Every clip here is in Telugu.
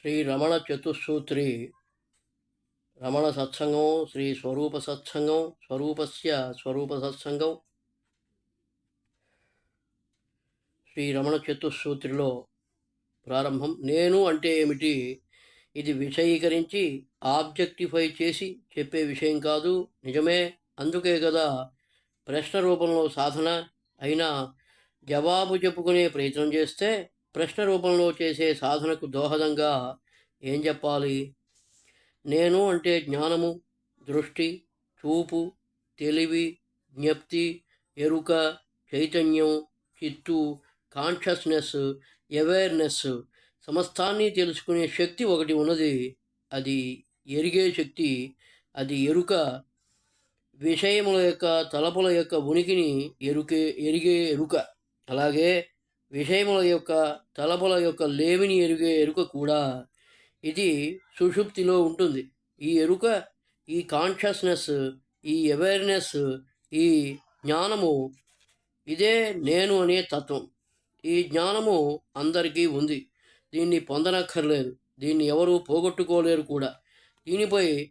శ్రీ రమణ చతుస్సూత్రి. రమణ సత్సంగం శ్రీ స్వరూప సత్సంగం స్వరూపస్య స్వరూప సత్సంగం. శ్రీ రమణ చతుస్సూత్రిలో ప్రారంభం. నేను అంటే ఏమిటి? ఇది విషయీకరించి ఆబ్జెక్టిఫై చేసి చెప్పే విషయం కాదు. నిజమే? అందుకే కదా ప్రశ్న రూపంలో సాధన అయినా జవాబు చెప్పుకునే ప్రయత్నం చేస్తే ప్రశ్న రూపంలో చేసే సాధనకు దోహదంగా ఏం చెప్పాలి? నేను అంటే జ్ఞానము దృష్టి చూపు తెలివి జ్ఞప్తి ఎరుక చైతన్యం చిత్తు కాన్షియస్నెస్ అవేర్నెస్ సమస్తాన్ని తెలుసుకునే శక్తి ఒకటి ఉన్నది. అది ఎరిగే శక్తి. అది ఎరుక విషయముల యొక్క తలపుల యొక్క ఉనికిని ఎరుకే ఎరిగే ఎరుక. అలాగే విషయముల యొక్క తలపుల యొక్క లేమిని ఎరుగే ఎరుక కూడా ఇది సుషుప్తిలో ఉంటుంది. ఈ ఎరుక ఈ కాన్షియస్నెస్ ఈ అవేర్నెస్ ఈ జ్ఞానము ఇదే నేను అనే తత్వం. ఈ జ్ఞానము అందరికీ ఉంది. దీన్ని పొందనక్కర్లేదు. దీన్ని ఎవరు పోగొట్టుకోలేరు కూడా. దీనిపై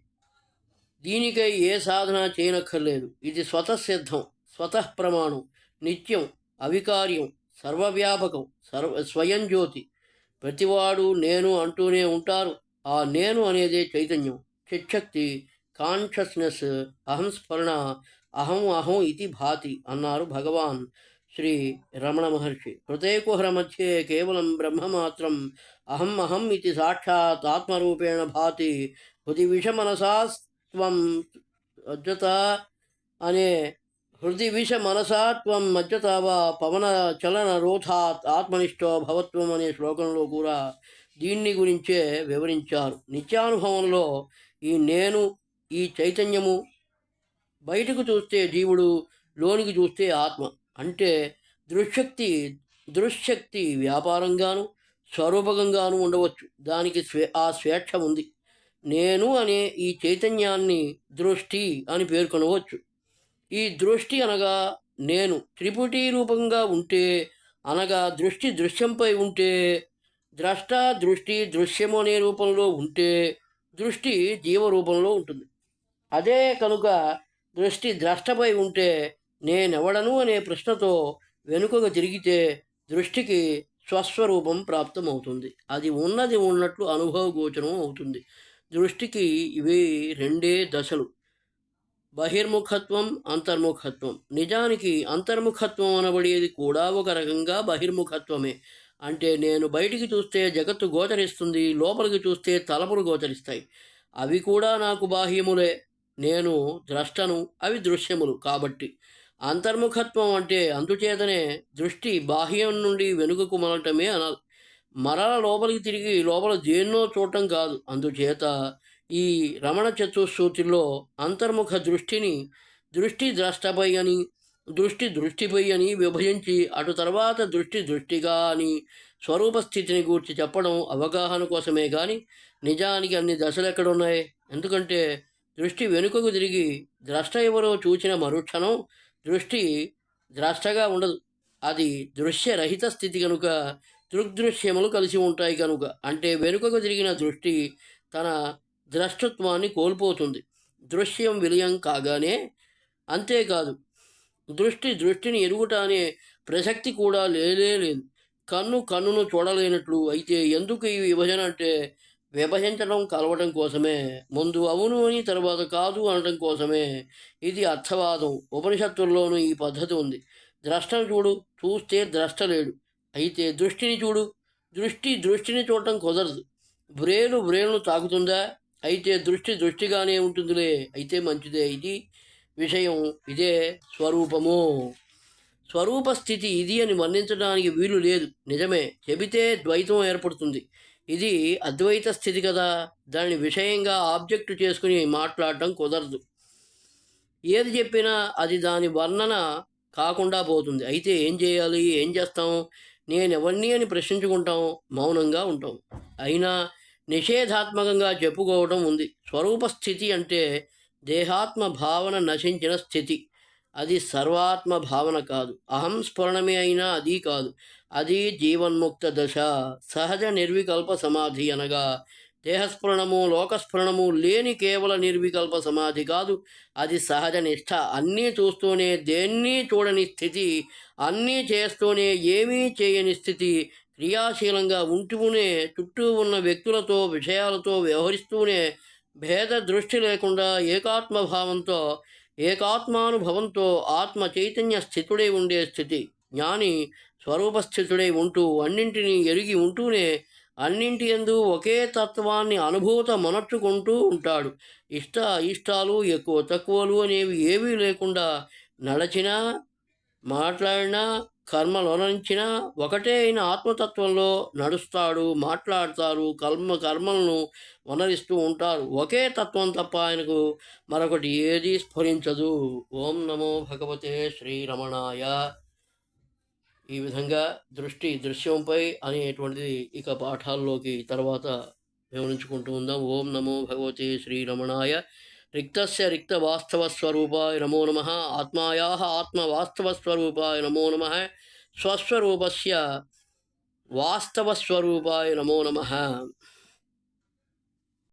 దీనికై ఏ సాధన చేయనక్కర్లేదు. ఇది స్వతసిద్ధం స్వతః ప్రమాణం నిత్యం అవికార్యం. సర్వవ్యాపకం సర్వ స్వయం జ్యోతి. ప్రతివాడు నేను అంటూనే ఉంటారు. ఆ నేను అనేదే చైతన్యం. చిచ్చక్తి కాన్షియస్నెస్ అహం స్మరణ అహం అహం ఇది భాతి అన్నారు భగవాన్ శ్రీ రమణ మహర్షి. హృదయకుహర మధ్యే కేవలం బ్రహ్మమాత్రం అహం అహం ఇది సాక్షాత్ ఆత్మరూపేణ భాతి. హృది విషమనసాస్త్వం అద్వత అనే హృది విష మనసాత్వం మధ్యతావా పవన చలన రోధాత్ ఆత్మనిష్టో భవత్వం అనే శ్లోకంలో కూడా దీన్ని గురించే వివరించారు. నిత్యానుభవంలో ఈ నేను ఈ చైతన్యము బయటకు చూస్తే జీవుడు లోనికి చూస్తే ఆత్మ. అంటే దృశ్శక్తి దృశ్శక్తి వ్యాపారంగాను స్వరూపకంగాను ఉండవచ్చు. దానికి స్వే ఆ స్వేచ్ఛ ఉంది. నేను అనే ఈ చైతన్యాన్ని దృష్టి అని పేర్కొనవచ్చు. ఈ దృష్టి అనగా నేను త్రిపుటి రూపంగా ఉంటే అనగా దృష్టి దృశ్యంపై ఉంటే ద్రష్ట దృష్టి దృశ్యము అనే రూపంలో ఉంటే దృష్టి జీవరూపంలో ఉంటుంది. అదే కనుక దృష్టి ద్రష్టపై ఉంటే నేనెవడను అనే ప్రశ్నతో వెనుకగా తిరిగితే దృష్టికి స్వస్వరూపం ప్రాప్తమవుతుంది. అది ఉన్నది ఉన్నట్లు అనుభవ గోచరం అవుతుంది. దృష్టికి ఇవి రెండే దశలు. బహిర్ముఖత్వం అంతర్ముఖత్వం. నిజానికి అంతర్ముఖత్వం అనబడేది కూడా ఒక రకంగా బహిర్ముఖత్వమే. అంటే నేను బయటికి చూస్తే జగత్తు గోచరిస్తుంది లోపలికి చూస్తే తలపులు గోచరిస్తాయి. అవి కూడా నాకు బాహ్యములే. నేను ద్రష్టను అవి దృశ్యములు కాబట్టి. అంతర్ముఖత్వం అంటే అందుచేతనే దృష్టి బాహ్యం నుండి వెనుకకు మలటమే అనాలి. మరల లోపలికి తిరిగి లోపల దేన్నో చూడటం కాదు. అందుచేత ఈ రమణ చతుస్సూతిలో అంతర్ముఖ దృష్టిని దృష్టి ద్రష్టపై అని దృష్టి దృష్టిపై అని విభజించి అటు తర్వాత దృష్టి దృష్టిగా అని స్వరూప స్థితిని గూర్చి చెప్పడం అవగాహన కోసమే కానీ నిజానికి అన్ని దశలు ఎక్కడున్నాయి? ఎందుకంటే దృష్టి వెనుకకు తిరిగి ద్రష్ట ఎవరో చూచిన మరుక్షణం దృష్టి ద్రష్టగా ఉండదు. అది దృశ్యరహిత స్థితి కనుక దృగ్దృశ్యములు కలిసి ఉంటాయి కనుక అంటే వెనుకకు తిరిగిన దృష్టి తన ద్రష్టత్వాన్ని కోల్పోతుంది. దృశ్యం విలయం కాగానే అంతేకాదు. దృష్టి దృష్టిని ఎరుగుట అనే ప్రసక్తి కూడా లేనే లేదు. కన్ను కన్నును చూడలేనట్లు అయితే ఎందుకు ఈ విభజన అంటే విభజించడం కలవటం కోసమే? ముందు అవును అని తర్వాత కాదు అనడం కోసమే? ఇది అర్థవాదం. ఉపనిషత్తుల్లోనూ ఈ పద్ధతి ఉంది. ద్రష్టను చూడు చూస్తే ద్రష్ట లేడు. అయితే దృష్టిని చూడు. దృష్టి దృష్టిని చూడటం కుదరదు. బ్రేలు బ్రేలును తాకుతుందా? అయితే దృష్టి దృష్టిగానే ఉంటుందిలే. అయితే మంచిదే. ఇది విషయం. ఇదే స్వరూపము. స్వరూప స్థితి ఇది అని వర్ణించడానికి వీలు లేదు. నిజమే. చెబితే ద్వైతం ఏర్పడుతుంది. ఇది అద్వైత స్థితి కదా. దాన్ని విషయంగా ఆబ్జెక్ట్ చేసుకుని మాట్లాడటం కుదరదు. ఏది చెప్పినా అది దాని వర్ణన కాకుండా పోతుంది. అయితే ఏం చేయాలి? ఏం చేస్తాం? నేను ఎవరిని అని ప్రశ్నించుకుంటాం. మౌనంగా ఉంటాం. అయినా నిషేధాత్మకంగా చెప్పుకోవడం ఉంది. స్వరూప స్థితి అంటే దేహాత్మ భావన నశించిన స్థితి. అది సర్వాత్మ భావన కాదు. అహం స్ఫురణమే అయినా అది కాదు. అది జీవన్ముక్త దశ. సహజ నిర్వికల్ప సమాధి అనగా దేహస్ఫురణము లోకస్ఫురణము లేని కేవల నిర్వికల్ప సమాధి కాదు. అది సహజ నిష్ఠ అన్నీ చూస్తూనే దేన్ని చూడని స్థితి అన్నీ చేస్తూనే ఏమీ చేయని స్థితి క్రియాశీలంగా ఉంటూనే చుట్టూ ఉన్న వ్యక్తులతో విషయాలతో వ్యవహరిస్తూనే భేద దృష్టి లేకుండా ఏకాత్మభావంతో ఏకాత్మానుభవంతో ఆత్మ చైతన్య స్థితుడై ఉండే స్థితి జ్ఞాని స్వరూపస్థితుడై ఉంటూ అన్నింటినీ ఎరిగి ఉంటూనే అన్నింటి యందు ఒకే తత్వాన్ని అనుభూత మనర్చుకుంటూ ఉంటాడు. ఇష్ట ఇష్టాలు ఎక్కువ తక్కువలు అనేవి ఏవీ లేకుండా నడచినా మాట్లాడినా కర్మలోనించిన ఒకటే అయిన ఆత్మతత్వంలో నడుస్తాడు మాట్లాడతారు కర్మ కర్మలను వనరిస్తూ ఉంటారు. ఒకే తత్వం తప్ప ఆయనకు మరొకటి ఏది స్ఫురించదు. ఓం నమో భగవతే శ్రీరమణాయ. ఈ విధంగా దృష్టి దృశ్యంపై అనేటువంటిది ఇక పాఠాల్లోకి తర్వాత వివరించుకుంటూ ఉందాం. ఓం నమో భగవతే శ్రీరమణాయ. రిక్తస్య రిక్త వాస్తవ స్వరూపాయ నమో నమ. ఆత్మాయా ఆత్మ వాస్తవ స్వరూపాయ నమో నమ. స్వస్వరూపస్య వాస్తవ స్వరూపాయ నమో నమ.